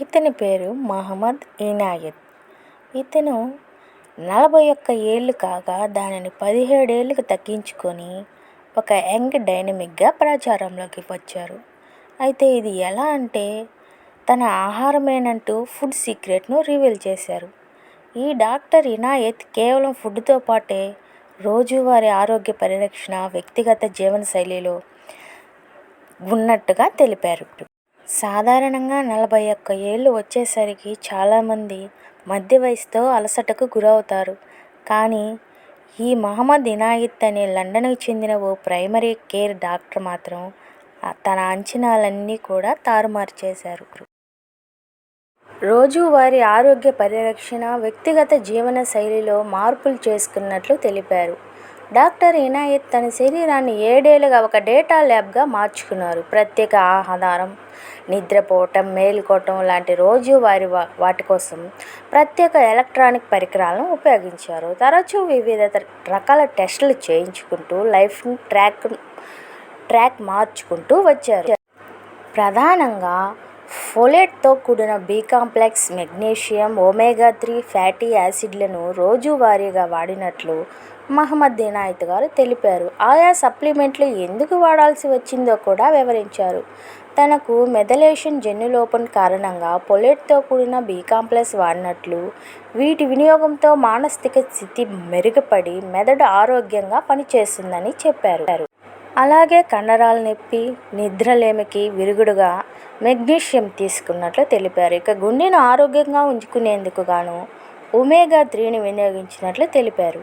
ఇతని పేరు మహమ్మద్ ఇనాయత్. ఇతను నలభై ఒక్క ఏళ్ళు కాగా దానిని పదిహేడు తగ్గించుకొని ఒక యంగ్ డైనమిక్గా ప్రచారంలోకి వచ్చారు. అయితే ఇది ఎలా అంటే తన ఆహారమేనంటూ ఫుడ్ సీక్రెట్ను రివీల్ చేశారు. ఈ డాక్టర్ ఇనాయత్ కేవలం ఫుడ్తో పాటే రోజువారీ ఆరోగ్య పరిరక్షణ వ్యక్తిగత జీవనశైలిలో ఉన్నట్టుగా తెలిపారు. సాధారణంగా నలభై ఒక్క ఏళ్ళు వచ్చేసరికి చాలామంది మధ్య వయసుతో అలసటకు గురవుతారు. కానీ ఈ మహమ్మద్ ఇనాయత్ అనే లండన్కి చెందిన ఓ ప్రైమరీ కేర్ డాక్టర్ మాత్రం తన అంచనాలన్నీ కూడా తారుమారు చేశారు. రోజువారీ ఆరోగ్య పరిరక్షణ వ్యక్తిగత జీవన శైలిలో మార్పులు చేసుకున్నట్లు తెలిపారు. డాక్టర్ ఇనాయత్ తన శరీరాన్ని ఏడేళ్ళుగా ఒక డేటా ల్యాబ్గా మార్చుకున్నారు. ప్రత్యేక ఆహారం నిద్రపోవటం మేలుకోవటం లాంటి రోజువారీ వాటి కోసం ప్రత్యేక ఎలక్ట్రానిక్ పరికరాలను ఉపయోగించారు. తరచూ వివిధ రకాల టెస్టులు చేయించుకుంటూ లైఫ్ని ట్రాక్ ట్రాక్ మార్చుకుంటూ వచ్చారు. ప్రధానంగా ఫోలేట్తో కూడిన B complex magnesium omega three fatty యాసిడ్లను రోజువారీగా వాడినట్లు మహమ్మద్ ఇనాయత్ గారు తెలిపారు. ఆయా సప్లిమెంట్లు ఎందుకు వాడాల్సి వచ్చిందో కూడా వివరించారు. తనకు మెథలేషన్ జన్యులోపం కారణంగా ఫోలేట్తో కూడిన బి కాంప్లెక్స్ వాడినట్లు వీటి వినియోగంతో మానసిక స్థితి మెరుగుపడి మెదడు ఆరోగ్యంగా పనిచేస్తుందని చెప్పారు. అలాగే కండరాల నొప్పి నిద్రలేమికి విరుగుడుగా మెగ్నీషియం తీసుకున్నట్లు తెలిపారు. ఇక గుండెను ఆరోగ్యంగా ఉంచుకునేందుకు గాను ఒమేగా త్రీని వినియోగించినట్లు తెలిపారు.